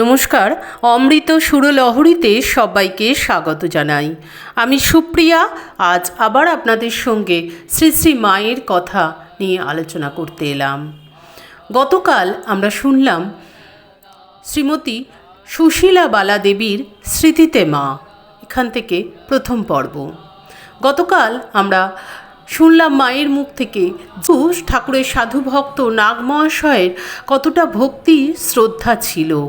নমস্কার, অমৃত সুরলহরীতে সবাইকে স্বাগত জানাই। আমি সুপ্রিয়া, আজ আবার আপনাদের সঙ্গে শ্রী শ্রী মায়ের কথা নিয়ে আলোচনা করতে এলাম। গতকাল আমরা শুনলাম শ্রীমতী সুশীলা বালা দেবীর স্মৃতিতে মা, এখান থেকে প্রথম পর্ব। গতকাল আমরা শুনলাম মায়ের মুখ থেকে ঘোষ ঠাকুরের সাধু ভক্ত নাগমহাশয়ের কতটা ভক্তি শ্রদ্ধা ছিল।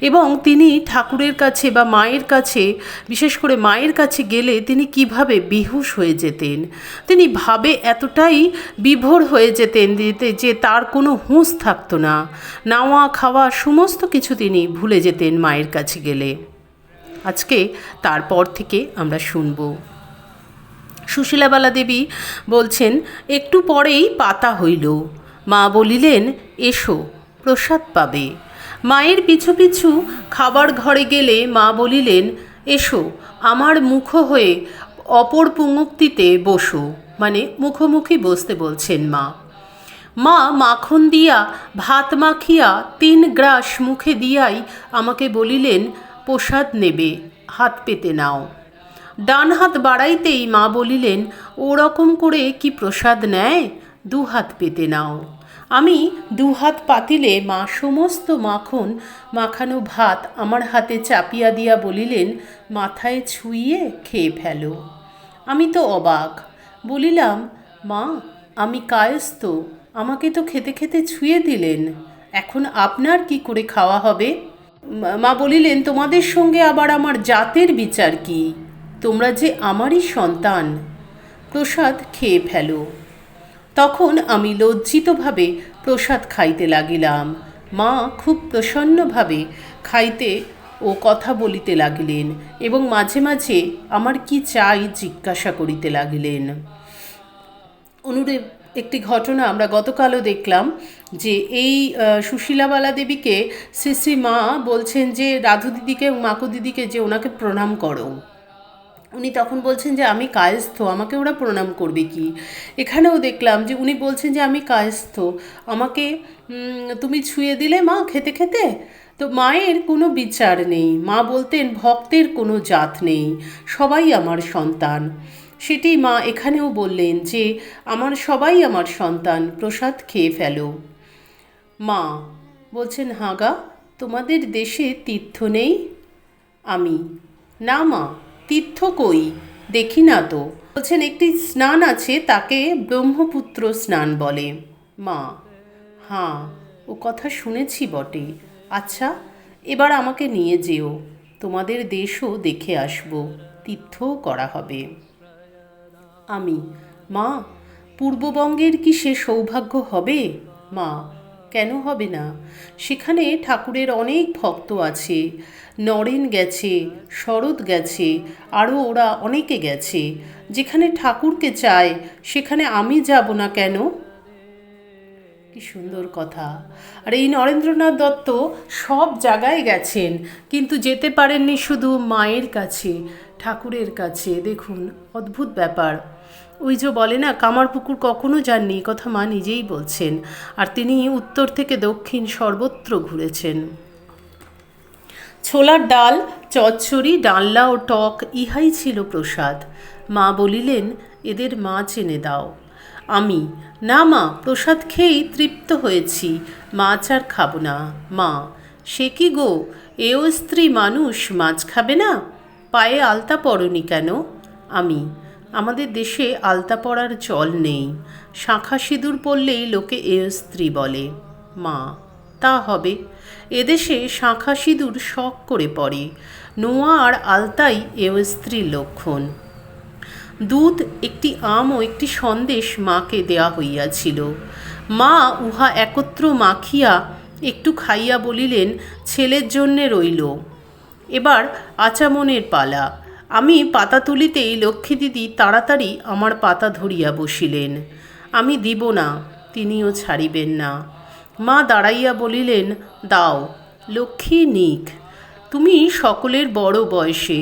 এবং তিনি ঠাকুরের কাছে বা মায়ের কাছে, বিশেষ করে মায়ের কাছে গেলে তিনি কীভাবে বিহুশ হয়ে যেতেন? তিনি ভাবে এতটাই বিভোর হয়ে যেতেন যেতে যে তার কোনো হুঁশ থাকতো না। নাওয়া, খাওয়া সমস্ত কিছু তিনি ভুলে যেতেন মায়ের কাছে গেলে। আজকে তারপর থেকে আমরা শুনব। সুশীলাবালা দেবী বলছেন, একটু পরেই পাতা হইল। মা বলিলেন, এসো, প্রসাদ পাবে। মায়ের পিছু পিছু খাবার ঘরে গেলে মা বলিলেন, এসো, আমার মুখ হয়ে অপর পুঙ্গুক্তিতে বসো। মানে মুখোমুখি বসতে বলছেন মা। মা মাখন দিয়া, ভাত মাখিয়া, তিন গ্রাস মুখে দিয়াই আমাকে বলিলেন, প্রসাদ নেবে, হাত পেতে নাও। ডান হাত বাড়াইতেই মা বলিলেন, ওরকম করে কি প্রসাদ নেয়? দু হাত পেতে নাও। আমি দু হাত পাতিলে মা সমস্ত মাখন, মাখানো ভাত আমার হাতে চাপিয়া দিয়া বলিলেন, মাথায় ছুঁইয়ে খেয়ে ফেলো। আমি তো অবাক, বলিলাম, মা, আমি কায়স্ত আমাকে তো খেতে খেতে ছুঁয়ে দিলেন, এখন আপনার কি করে খাওয়া হবে? মা বলিলেন, তোমাদের সঙ্গে আবার আমার জাতের বিচার কি? তোমরা যে আমারই সন্তান, প্রসাদ খেয়ে ফেলো। তখন আমি লজ্জিতভাবে প্রসাদ খাইতে লাগিলাম। মা খুব প্রসন্নভাবে খাইতে ও কথা বলিতে লাগিলেন এবং মাঝে মাঝে আমার কি চাই জিজ্ঞাসা করিতে লাগিলেন। অনুরূপ একটি ঘটনা আমরা গতকালও দেখলাম যে এই সুশীলাবালা দেবীকে শ্রী শ্রী মা বলছেন যে রাধু দিদিকে মাকু দিদিকে যে ওনাকে প্রণাম করো। উনি তখন বলছেন যে, আমি কায়স্থ, আমাকে ওরা প্রণাম করবে কি? এখানেও দেখলাম যে, উনি বলছেন যে, আমি কায়স্থ, আমাকে তুমি ছুঁয়ে দিলে মা খেতে খেতে? তো মায়ের কোনো বিচার নেই। মা বলতেন, ভক্তের কোনো জাত নেই, সবাই আমার সন্তান। সেটি মা এখানেও বললেন যে, আমার সবাই আমার সন্তান, প্রসাদ খেয়ে ফেলো। মা বলছেন, হাগা, তোমাদের দেশে তীর্থ নেই? আমি, না মা। তীর্থ কই দেখি না তো। বলছেন, একটি স্নান আছে, তাকে ব্রহ্মপুত্র স্নান বলে। মা, হাঁ, ও কথা শুনেছি বটে। আচ্ছা এবার আমাকে নিয়ে যেও, তোমাদের দেশও দেখে আসব, তীর্থও করা হবে। আমি, মা, পূর্ববঙ্গের কি সে সৌভাগ্য হবে? মা কেন হবে না? সেখানে ঠাকুরের অনেক ভক্ত আছে। নরেন গেছে, শরৎ গেছে আরও ওরা অনেকে গেছে। যেখানে ঠাকুরকে চায়, সেখানে আমি যাব না কেন? কি সুন্দর কথা। আর এই নরেন্দ্রনাথ দত্ত সব জায়গায় গেছেন, কিন্তু যেতে পারেননি শুধু মায়ের কাছে। ঠাকুরের কাছে, দেখুন, অদ্ভুত ব্যাপার। ওই যে বলে না কামারপুকুর কখনো যাননি কথা মা নিজেই বলছেন। আর তিনি উত্তর থেকে দক্ষিণ সর্বত্র ঘুরেছেন। ছোলার ডাল, চচ্চড়ি, ডালনা ও টক, ইহাই ছিল প্রসাদ। মা বলিলেন, এদের মাছ এনে দাও। আমি, না মা, প্রসাদ খেয়েই তৃপ্ত হয়েছি। মাছ আর খাব না। মা, সে কি গো? এও স্ত্রী মানুষ, মাছ খাবে না? পায়ে আলতা পড়নি কেন? আমি, আমাদের দেশে আলতা পড়ার চল নেই। শাঁখা সিঁদুর পরলেই লোকে এ স্ত্রী বলে। মা, তা হবে। এদেশে শাঁখা সিঁদুর শখ করে পড়ে। নোয়া আর আলতাই এও স্ত্রীর লক্ষণ। দুধ, একটি আম ও একটি সন্দেশ মাকে দেয়া হইয়াছিল। মা উহা একত্র মাখিয়া একটু খাইয়া বলিলেন, ছেলের জন্যে রইল। এবার আচামনের পালা। আমি পাতা তুলিতেই লক্ষ্মী দিদি তাড়াতাড়ি আমার পাতা ধরিয়া বসিলেন। আমি দিব না, তিনিও ছাড়িবেন না। মা দাঁড়াইয়া বলিলেন, দাও, লক্ষ্মী নিক। তুমি সকলের বড় বয়সে,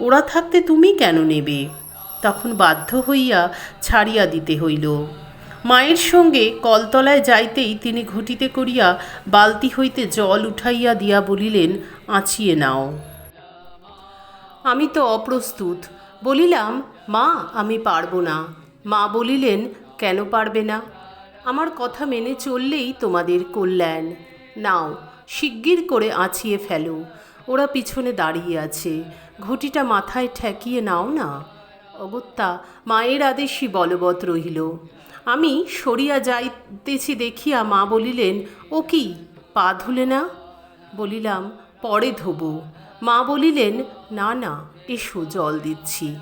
ওরা থাকতে তুমি কেন নেবে? তখন বাধ্য হইয়া ছাড়িয়া দিতে হইল। মায়ের সঙ্গে কলতলায় যাইতেই তিনি ঘটিতে করিয়া বালতি হইতে জল উঠাইয়া দিয়া বলিলেন, আঁচিয়ে নাও। আমি তো অপ্রস্তুত। বলিলাম, মা, আমি পারব না। মা বলিলেন, কেন পারবে না? আমার কথা মেনে চললেই তোমাদের কল্যাণ। নাও, শিগগির করে আঁচিয়ে ফেলো। ওরা পিছনে দাঁড়িয়ে আছে। ঘটিটা মাথায় ঠেকিয়ে নাও না। অগত্যা, মায়ের আদেশই বলবৎ রহিল। আমি সরিয়া যাইতেছি দেখিয়া মা বলিলেন, ও কি, পা ধুলে না? বলিলাম, পরে ধোবো। মা বলিলেন, না না এসো জল দিচ্ছি।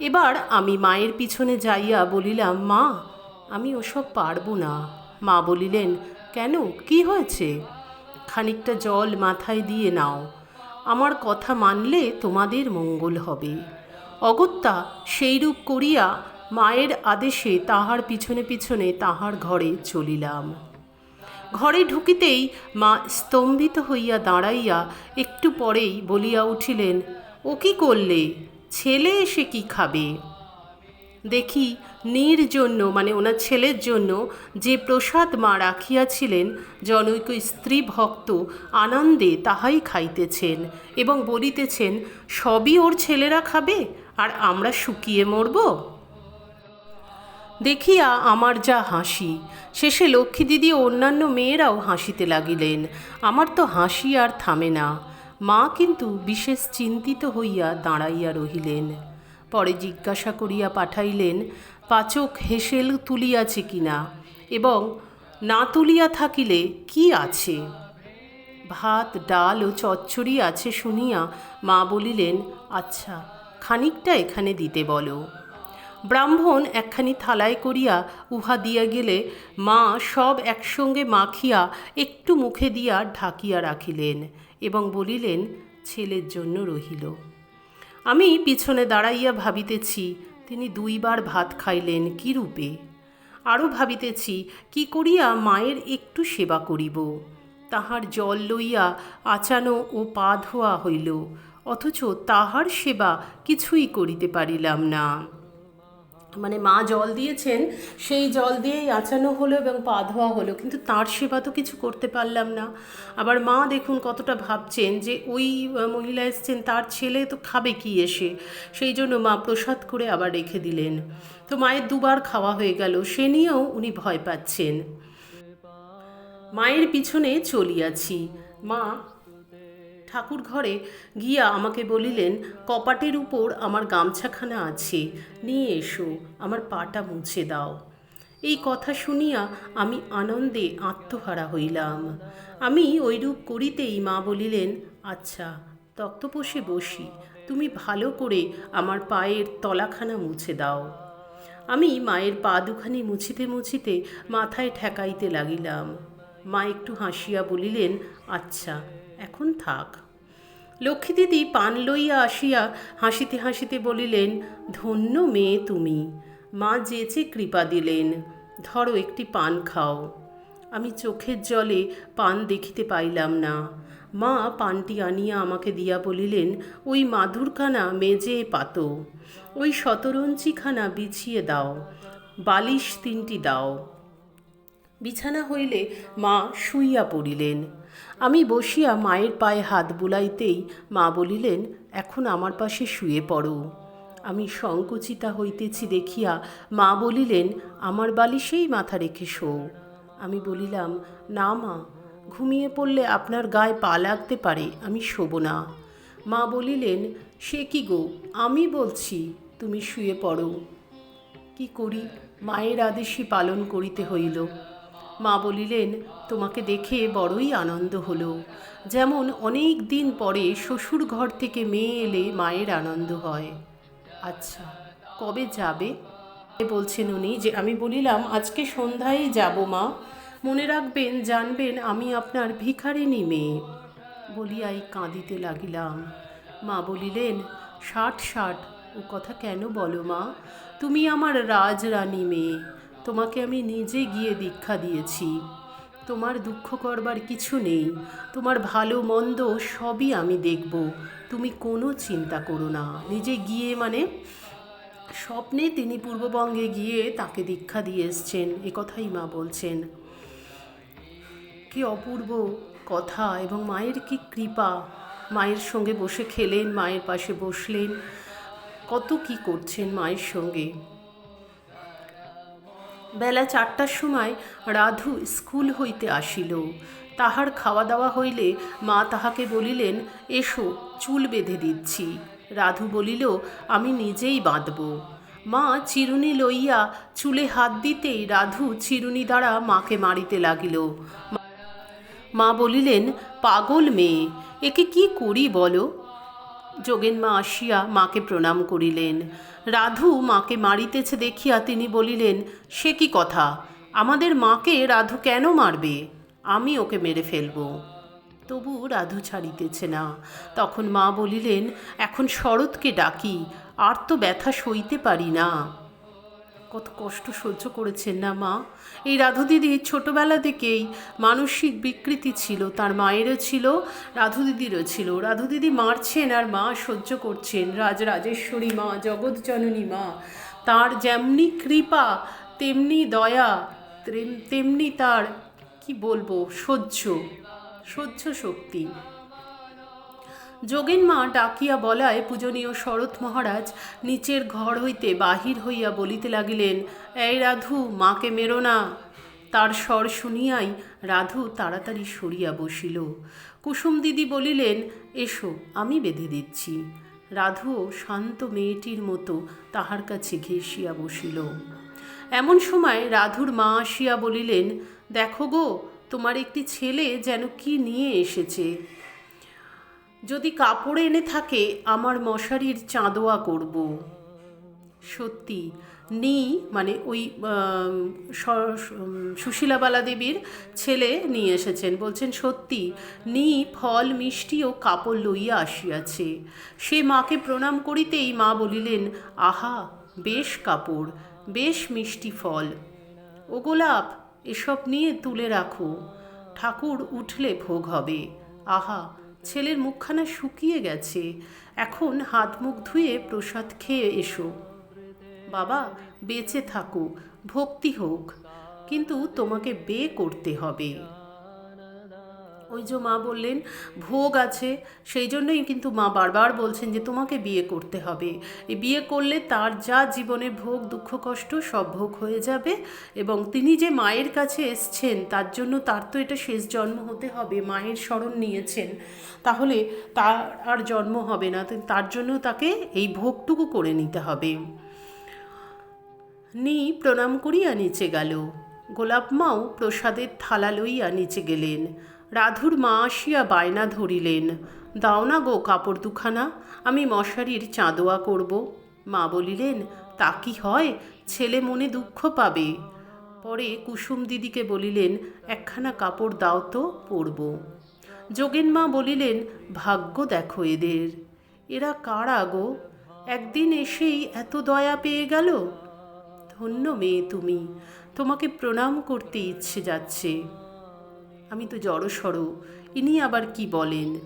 এবার আমি মায়ের পিছনে যাইয়া বলিলাম, মা, আমি ওসব পারব না। মা বলিলেন, কেন? কি হয়েছে? খানিকটা জল মাথায় দিয়ে নাও। আমার কথা মানলে তোমাদের মঙ্গল হবে। অগত্যা সেইরূপ করিয়া মায়ের আদেশে তাহার পিছনে পিছনে তাহার ঘরে চলিলাম। ঘরে ঢুকিতেই মা স্তম্ভিত হইয়া দাঁড়াইয়া একটু পরেই বলিয়া উঠিলেন, ও কি করলে? ছেলে এসে কি খাবে? দেখি নীর জন্য মানে ওনার ছেলের জন্য যে প্রসাদ মা রাখিয়াছিলেন, জনৈক স্ত্রী ভক্ত আনন্দে তাহাই খাইতেছেন এবং বলিতেছেন, সবই ওর ছেলেরা খাবে? আর আমরা শুকিয়ে মরব? দেখিয়া আমার যা হাসি, শেষে লক্ষ্মী দিদি অন্যান্য মেয়েরাও হাসিতে লাগিলেন। আমার তো হাসি আর থামে না। মা কিন্তু বিশেষ চিন্তিত হইয়া দাঁড়াইয়া রহিলেন। পরে জিজ্ঞাসা করিয়া পাঠাইলেন, পাচক হেসেল তুলিয়াছে কিনা এবং না তুলিয়া থাকিলে কি আছে? ভাত, ডাল ও চচ্চড়ি আছে শুনিয়া মা বলিলেন আচ্ছা খানিকটা এখানে দিতে বলো। ব্রাহ্মণ একখানি থালায় করিয়া উহা দিয়া গেলে মা সব একসঙ্গে মাখিয়া একটু মুখে দিয়া ঢাকিয়া রাখিলেন এবং বলিলেন, ছেলের জন্য রহিল। আমি পিছনে দাঁড়াইয়া ভাবিতেছি, তিনি দুইবার ভাত খাইলেন কি রূপে? আরও ভাবিতেছি, কি করিয়া মায়ের একটু সেবা করিব? তাহার জল লইয়া আচানো ও পা ধোয়া হইল, অথচ তাহার সেবা কিছুই করিতে পারিলাম না। মানে মা জল দিয়েছেন, সেই জল দিয়েই আচানো হলো এবং পা ধোয়া হলো। কিন্তু তার সেবা তো কিছু করতে পারলাম না। আবার মা দেখুন কতটা ভাবছেন যে ওই মহিলা এসছেন, তার ছেলে তো খাবে কি এসে? সেই জন্য মা প্রসাদ করে আবার রেখে দিলেন। তো মায়ের দুবার খাওয়া হয়ে গেল, সে নিয়েও উনি ভয় পাচ্ছেন। মায়ের পিছনে চলিয়াছি। মা ঠাকুর ঘরে গিয়া আমাকে বলিলেন, কপাটের উপর আমার গামছাখানা আছে, নিয়ে এসো, আমার পাটা মুছে দাও। এই কথা শুনিয়া আমি আনন্দে আত্মহারা হইলাম। আমি ওইরূপ করিতেই মা বলিলেন আচ্ছা তক্তপোষে বসি, তুমি ভালো করে আমার পায়ের তলাখানা মুছে দাও। আমি মায়ের পা দুখানি মুছিতে মুছিতে মাথায় ঠেকাইতে লাগিলাম। মা একটু হাসিয়া বলিলেন আচ্ছা এখন থাক। লক্ষ্মী দিদি পান লইয়া আসিয়া হাসিতে হাসিতে বলিলেন, ধন্য মেয়ে তুমি। মা যেচে কৃপা দিলেন, ধরো একটি পান খাও। আমি চোখের জলে পান দেখিতে পাইলাম না। মা পানটি আনিয়া আমাকে দিয়া বলিলেন, ওই মাদুরখানা মেজে পাতো। ওই শতরঞ্চিখানা বিছিয়ে দাও। বালিশ তিনটি দাও। বিছানা হইলে মা শুইয়া পড়িলেন। আমি বসিয়া মায়ের পায়ে হাত বুলাইতেই মা বলিলেন, এখন আমার পাশে শুয়ে পড়ো। আমি সংকুচিতা হইতেছি দেখিয়া মা বলিলেন, আমার বালিশেই মাথা রেখে শো। আমি বলিলাম, না মা, ঘুমিয়ে পড়লে আপনার গায়ে পা লাগতে পারে, আমি শোব না। মা বলিলেন, সে কি গো, আমি বলছি, তুমি শুয়ে পড়ো। কি করি? মায়ের আদেশই পালন করিতে হইল। মা বলিলেন, তোমাকে দেখে বড়ই আনন্দ হলো। যেমন অনেক দিন পরে শ্বশুর ঘর থেকে মেয়ে এলে মায়ের আনন্দ হয়। আচ্ছা কবে যাবে? বলছেন উনি যে, আমি বলিলাম, আজকে সন্ধ্যায় যাব মা। মনে রাখবেন, জানবেন আমি আপনার ভিখারিনী মেয়ে। বলিয়াই কাঁদিতে লাগিলাম। মা বলিলেন, ষাট ষাট, ও কথা কেন বলো মা? তুমি আমার রাজরানী মেয়ে। তোমাকে আমি নিজে গিয়ে দীক্ষা দিয়েছি। তোমার দুঃখ করবার কিছু নেই। তোমার ভালো মন্দ সবই আমি দেখব। তুমি কোনো চিন্তা করো না। নিজে গিয়ে মানে স্বপ্নে তিনি পূর্ববঙ্গে গিয়ে তাকে দীক্ষা দিয়ে এসছেন। কথাই মা বলছেন। কি অপূর্ব কথা এবং মায়ের কি কৃপা। মায়ের সঙ্গে বসে খেলেন, মায়ের পাশে বসলেন। কত কি করছেন মায়ের সঙ্গে। বেলা চারটার সময় রাধু স্কুল হইতে আসিল। তাহার খাওয়া দাওয়া হইলে মা তাহাকে বলিলেন, এসো, চুল বেঁধে দিচ্ছি। রাধু বলিল, আমি নিজেই বাঁধব। মা চিরুনি লইয়া চুলে হাত দিতেই রাধু চিরুনি দ্বারা মাকে মারিতে লাগিল। মা বলিলেন, পাগল মেয়ে, একে কি করি বলো? যোগেন মা আসিয়া মাকে প্রণাম করিলেন। রাধু মাকে মারিতেছে দেখিয়া তিনি বলিলেন, সে কি কথা? আমাদের মাকে রাধু কেন মারবে? আমি ওকে মেরে ফেলব। তবু রাধু ছাড়িতেছে না। তখন মা বলিলেন, এখন শরৎকে ডাকি, আর তো ব্যথা সইতে পারি না। কত কষ্ট সহ্য করেছেন না মা। এই রাধু দিদি ছোটোবেলা থেকেই মানসিক বিকৃতি ছিল, তার মায়েরও ছিল রাধু দিদিরও ছিল। রাধু দিদি মারছেন আর মা সহ্য করছেন। রাজ রাজেশ্বরী মা জগৎজননী মা, তার যেমনি কৃপা, তেমনি দয়া তেমনি তার, কি বলব, সহ্য সহ্য শক্তি। যোগেন মা ডাকিয়া বলায় পূজনীয় শরৎ মহারাজ নিচের ঘর হইতে বাহির হইয়া বলিতে লাগিলেন, এই রাধু, মাকে মেরো না। তার স্বর শুনিয়াই রাধু তাড়াতাড়ি সরিয়া বসিল। কুসুম দিদি বলিলেন, এসো, আমি বেঁধে দিচ্ছি। রাধুও শান্ত মেয়েটির মতো তাহার কাছে ঘেঁষিয়া বসিল। এমন সময় রাধুর মা আসিয়া বলিলেন, দেখো গো, তোমার একটি ছেলে যেন কি নিয়ে এসেছে? যদি কাপড় এনে থাকে, আমার মশারির চাঁদোয়া করব। সত্যি নি মানে ওই সুশীলাবালা দেবীর ছেলে নিয়ে এসেছেন। বলছেন, সত্যি নি ফল, মিষ্টি ও কাপড় লইয়া আসিয়াছে। সে মাকে প্রণাম করিতেই মা বলিলেন, আহা, বেশ কাপড়, বেশ মিষ্টি ফল। ও গোলাপ, এসব নিয়ে তুলে রাখো। ঠাকুর উঠলে ভোগ হবে। আহা ছেলের মুখখানা শুকিয়ে গেছে। এখন হাত মুখ ধুয়ে প্রসাদ খেয়ে এসো। বাবা, বেঁচে থাকো, ভক্তি হোক। কিন্তু তোমাকে বে করতে হবে। ওই যে মা বললেন, ভোগ আছে। সেই জন্যই কিন্তু মা বারবার বলছেন যে তোমাকে বিয়ে করতে হবে। এই বিয়ে করলে তার যা জীবনের ভোগ, দুঃখ, কষ্ট সব ভোগ হয়ে যাবে এবং তিনি যে মায়ের কাছে এসছেন, তার জন্য তার তো এটা শেষ জন্ম হতে হবে, মায়ের স্মরণ নিয়েছেন। তাহলে তার আর জন্ম হবে না তার জন্য তাকে এই ভোগটুকু করে নিতে হবে। নি প্রণাম করিয়া নিচে গেল। গোলাপ মাও প্রসাদের থালা লইয়া নিচে গেলেন। রাধুর মা আসিয়া বায়না ধরিলেন। দাও না গো কাপড় দুখানা, আমি মশারির চাঁদোয়া করব। মা বলিলেন, তা কি হয়? ছেলে মনে দুঃখ পাবে। পরে কুসুম দিদিকে বলিলেন, একখানা কাপড় দাও তো, পরব। যোগেন মা বলিলেন, ভাগ্য দেখো এদের। এরা কারা গো? একদিন এসেই এত দয়া পেয়ে গেল? ধন্য মেয়ে তুমি, তোমাকে প্রণাম করতে ইচ্ছে যাচ্ছে। আমি তো জড়সড়, ইনি আবার কি বলেন?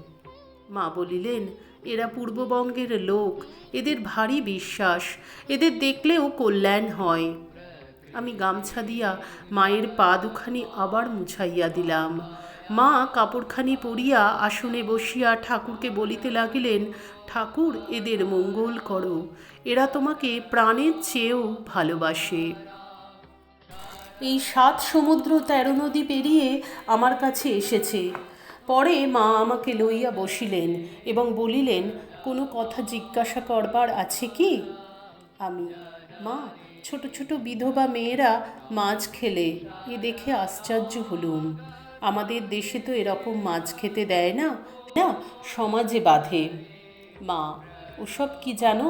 মা বলিলেন, এরা পূর্ববঙ্গের লোক, এদের ভারী বিশ্বাস, এদের দেখলেও কল্যাণ হয়। আমি গামছা দিয়া মায়ের পা দুখানি আবার মুছাইয়া দিলাম। মা কাপড়খানি পরিয়া আসনে বসিয়া ঠাকুরকে বলিতে লাগিলেন, ঠাকুর, এদের মঙ্গল করো। এরা তোমাকে প্রাণের চেয়েও ভালোবাসে। এই সাত সমুদ্র তেরো নদী পেরিয়ে আমার কাছে এসেছে। পরে মা আমাকে লইয়া বসিলেন এবং বলিলেন, কোনো কথা জিজ্ঞাসা করবার আছে কি? আমি, মা, ছোট ছোট বিধবা মেয়েরা মাছ খেলে, এ দেখে আশ্চর্য হলুম। আমাদের দেশে তো এরকম মাছ খেতে দেয় না না, সমাজে বাঁধে। মা, ওসব কি জানো?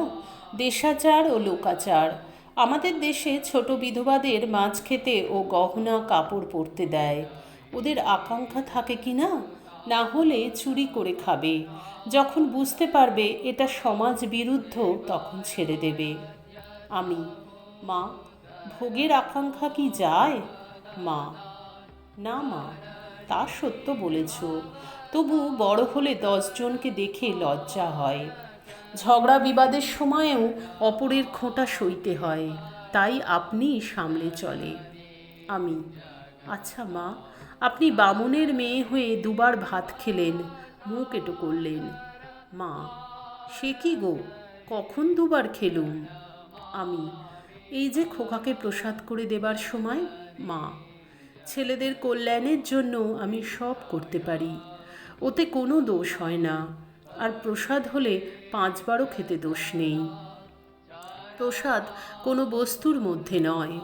দেশাচার ও লোকাচার। আমাদের দেশে ছোট বিধবাদের মাছ খেতে ও গহনা, কাপড় পরতে দেয়। ওদের আকাঙ্ক্ষা থাকে কি না? না হলে চুরি করে খাবে। যখন বুঝতে পারবে এটা সমাজ বিরুদ্ধ, তখন ছেড়ে দেবে। আমি, মা, ভোগের আকাঙ্ক্ষা কি যায়? মা, না মা, তা সত্য বলেছ। তবু বড় হলে দশজনকে দেখে লজ্জা হয়। ঝগড়া বিবাদের সময়েও অপরের খোঁটা সইতে হয়, তাই আপনি সামলে চলে। আমি আচ্ছা মা, আপনি বামুনের মেয়ে হয়ে দুবার ভাত খেলেন, মুখ এটো করলেন। মা, সে কি গো, কখন দুবার খেলুম? আমি, এই যে খোকাকে প্রসাদ করে দেবার সময়? মা, ছেলেদের কল্যাণের জন্য আমি সব করতে পারি, ওতে কোনো দোষ হয় না, আর প্রসাদ হলে পাঁচবারও খেতে দোষ নেই। প্রসাদ কোনো বস্তুর মধ্যে নয়।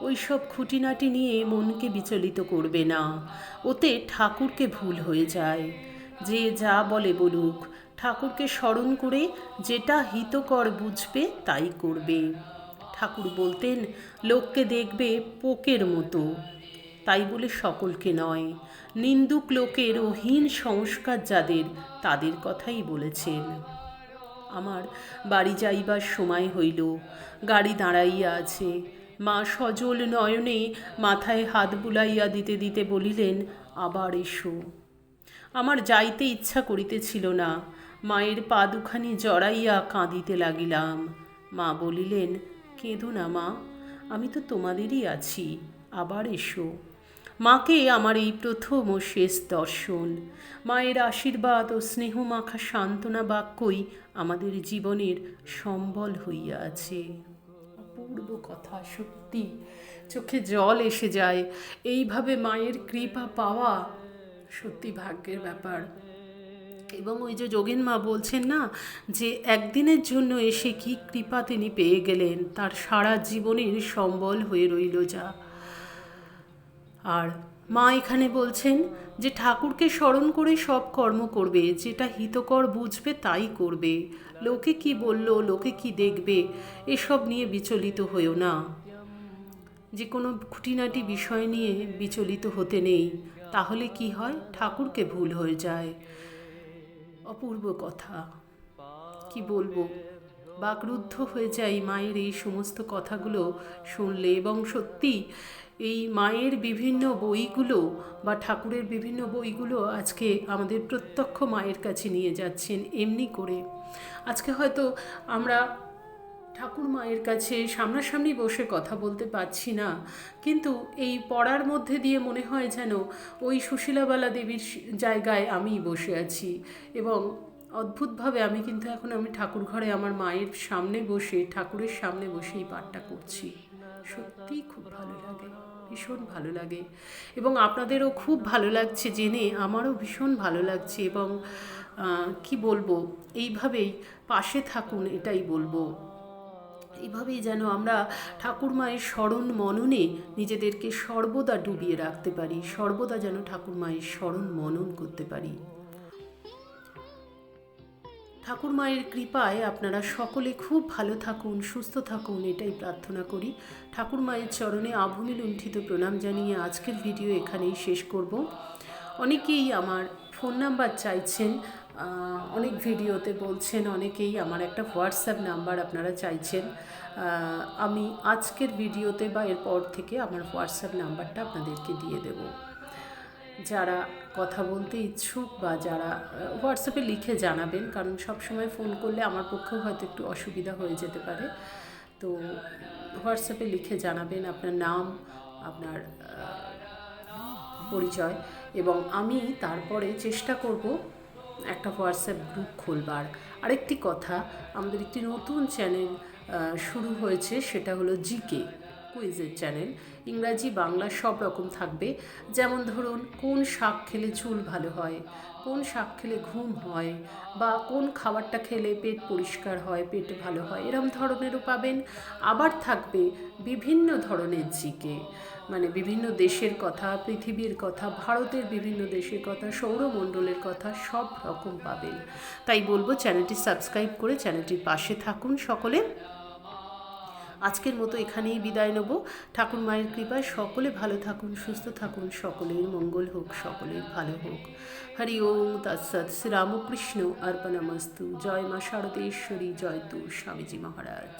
ওই সব খুঁটিনাটি নিয়ে মনকে বিচলিত করবে না। ওতে ঠাকুরকে ভুল হয়ে যায়। যে যা বলে বলুক, ঠাকুরকে স্মরণ করে যেটা হিতকর বুঝবে তাই করবে। ঠাকুর বলতেন, লোককে দেখবে পোকের মতো। তাই বলে সকলকে নয়। নিন্দুক লোকের ও হীন সংস্কার যাদের, তাদের কথাই বলেছেন। আমার বাড়ি যাইবার সময় হইল। গাড়ি দাঁড়াইয়া আছে। মা সজল নয়নে মাথায় হাত বুলাইয়া দিতে দিতে বলিলেন, আবার এসো। আমার যাইতে ইচ্ছা করিতেছিল না। মায়ের পা দুখানি জড়াইয়া কাঁদিতে লাগিলাম। মা বলিলেন, কেঁদো না মা, আমি তো তোমাদেরই আছি, আবার এসো। মাকে আমার এই প্রথম ও শেষ দর্শন। মায়ের আশীর্বাদ ও স্নেহমাখা সান্ত্বনা বাক্যই আমাদের জীবনের সম্বল হইয়া আছে। অপূর্ব কথা, সত্যি। চোখে জল এসে যায়। এইভাবে মায়ের কৃপা পাওয়া সত্যি ভাগ্যের ব্যাপার। এবং ওই যে যোগেন মা বলছেন না, যে একদিনের জন্য এসে কি কৃপা তিনি পেয়ে গেলেন, তার সারা জীবনের সম্বল হয়ে রইল যা। আর মা এখানে বলছেন যে ঠাকুরকে স্মরণ করে সব কর্ম করবে, যেটা হিতকর বুঝবে তাই করবে। লোকে কি বলল, লোকে কি দেখবে, এসব নিয়ে বিচলিত হয়েও না। যে কোনো খুঁটিনাটি বিষয় নিয়ে বিচলিত হতে নেই, তাহলে কি হয়? ঠাকুরকে ভুল হয়ে যায়। অপূর্ব কথা। কি বলব? বাকরুদ্ধ হয়ে যাই মায়ের এই সমস্ত কথাগুলো শুনলে এবং সত্যি এই মায়ের বিভিন্ন বইগুলো বা ঠাকুরের বিভিন্ন বইগুলো আজকে আমাদের প্রত্যক্ষ মায়ের কাছে নিয়ে যাচ্ছেন এমনি করে। আজকে হয়তো আমরা ঠাকুর মায়ের কাছে সামনাসামনি বসে কথা বলতে পারছি না, কিন্তু এই পড়ার মধ্যে দিয়ে মনে হয় যেন ওই সুশীলাবালা দেবীর জায়গায় আমি বসে আছি এবং অদ্ভুতভাবে আমি কিন্তু এখন আমি ঠাকুর ঘরে আমার মায়ের সামনে বসে, ঠাকুরের সামনে বসে এই পাঠটা করছি। সত্যিই খুব ভালো লাগে। ভীষণ ভালো লাগে। এবং আপনাদেরও খুব ভালো লাগছে জেনে, আমারও ভীষণ ভালো লাগছে এবং কি বলব, এইভাবেই পাশে থাকুন, এটাই বলব। এভাবেই যেন আমরা ঠাকুরমায়ের স্মরণ মননে নিজেদেরকে সর্বদা ডুবিয়ে রাখতে পারি, সর্বদা যেন ঠাকুরমায়ের স্মরণ মনন করতে পারি। ঠাকুর মায়ের কৃপায় আপনারা সকলে খুব ভালো থাকুন, সুস্থ থাকুন, এটাই প্রার্থনা করি। ঠাকুর মায়ের চরণে আভূমি লুণ্ঠিত প্রণাম জানিয়ে আজকের ভিডিও এখানেই শেষ করব। অনেকেই আমার ফোন নাম্বার চাইছেন অনেক ভিডিওতে বলছেন, অনেকেই আমার একটা হোয়াটসঅ্যাপ নাম্বার আপনারা চাইছেন। আমি আজকের ভিডিওতে বা এরপর থেকে আমার হোয়াটসঅ্যাপ নাম্বারটা আপনাদেরকে দিয়ে দেব। যারা কথা বলতে ইচ্ছুক বা যারা হোয়াটসঅ্যাপে লিখে জানাবেন, কারণ সব সময় ফোন করলে আমার পক্ষেও হয়তো একটু অসুবিধা হয়ে যেতে পারে। তো হোয়াটসঅ্যাপে লিখে জানাবেন আপনার নাম, আপনার পরিচয় এবং আমি তারপরে চেষ্টা করব একটা হোয়াটসঅ্যাপ গ্রুপ খুলবার। আরেকটি কথা, আমাদের একটি নতুন চ্যানেল শুরু হয়েছে, সেটা হলো জিকে কুইজের চ্যানেল। ইংরাজি, বাংলা সব রকম থাকবে। যেমন ধরুন, কোন শাক খেলে চুল ভালো হয়? কোন শাক খেলে ঘুম হয়? বা কোন খাবারটা খেলে পেট পরিষ্কার হয়, পেট ভালো হয়? এরম ধরনেরও পাবেন। আবার থাকবে বিভিন্ন ধরনের জিকে। মানে বিভিন্ন দেশের কথা, পৃথিবীর কথা, ভারতের বিভিন্ন দেশের কথা, সৌরমণ্ডলের কথা, সব রকম পাবেন। তাই বলব, চ্যানেলটি সাবস্ক্রাইব করে চ্যানেলটির পাশে থাকুন সকলে। আজকের মতো এখানেই বিদায় নেব। ঠাকুর মায়ের কৃপায় সকলে ভালো থাকুন, সুস্থ থাকুন, সকলের মঙ্গল হোক, সকলের ভালো হোক। হরি ওম, তৎসৎ শ্রীরামকৃষ্ণ। অর্পণামস্তু জয় মা শারদেশ্বরী জয় তু স্বামীজি মহারাজ।